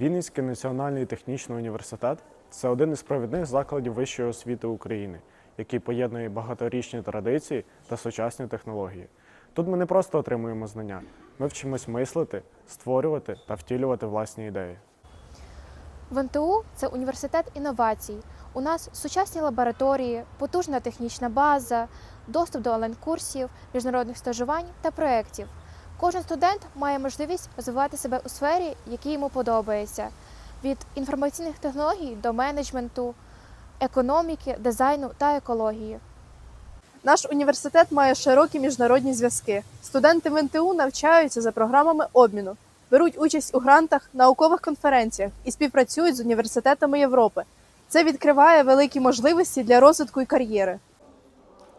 Вінницький національний технічний університет це один із провідних закладів вищої освіти України, який поєднує багаторічні традиції та сучасні технології. Тут ми не просто отримуємо знання, ми вчимось мислити, створювати та втілювати власні ідеї. В НТУ це університет інновацій. У нас сучасні лабораторії, потужна технічна база, доступ до онлайн-курсів, міжнародних стажувань та проєктів. Кожен студент має можливість розвивати себе у сфері, якій йому подобається, від інформаційних технологій до менеджменту, економіки, дизайну та екології. Наш університет має широкі міжнародні зв'язки. Студенти в навчаються за програмами обміну, беруть участь у грантах, наукових конференціях і співпрацюють з університетами Європи. Це відкриває великі можливості для розвитку і кар'єри.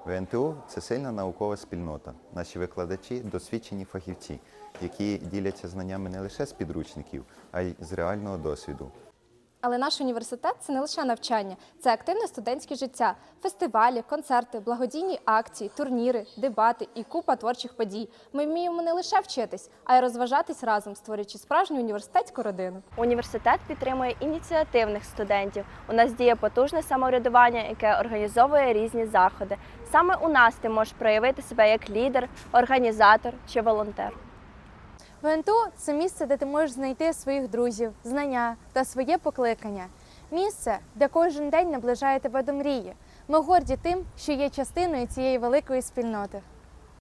ВНТУ це сильна наукова спільнота. Наші викладачі досвідчені фахівці, які діляться знаннями не лише з підручників, а й з реального досвіду. Але наш університет це не лише навчання, це активне студентське життя, фестивалі, концерти, благодійні акції, турніри, дебати і купа творчих подій. Ми вміємо не лише вчитись, а й розважатись разом, створюючи справжню університетську родину. Університет підтримує ініціативних студентів. У нас діє потужне самоврядування, яке організовує різні заходи. Саме у нас ти можеш проявити себе як лідер, організатор чи волонтер. ВНТУ це місце, де ти можеш знайти своїх друзів, знання та своє покликання. Місце, де кожен день наближає тебе до мрії. Ми горді тим, що є частиною цієї великої спільноти.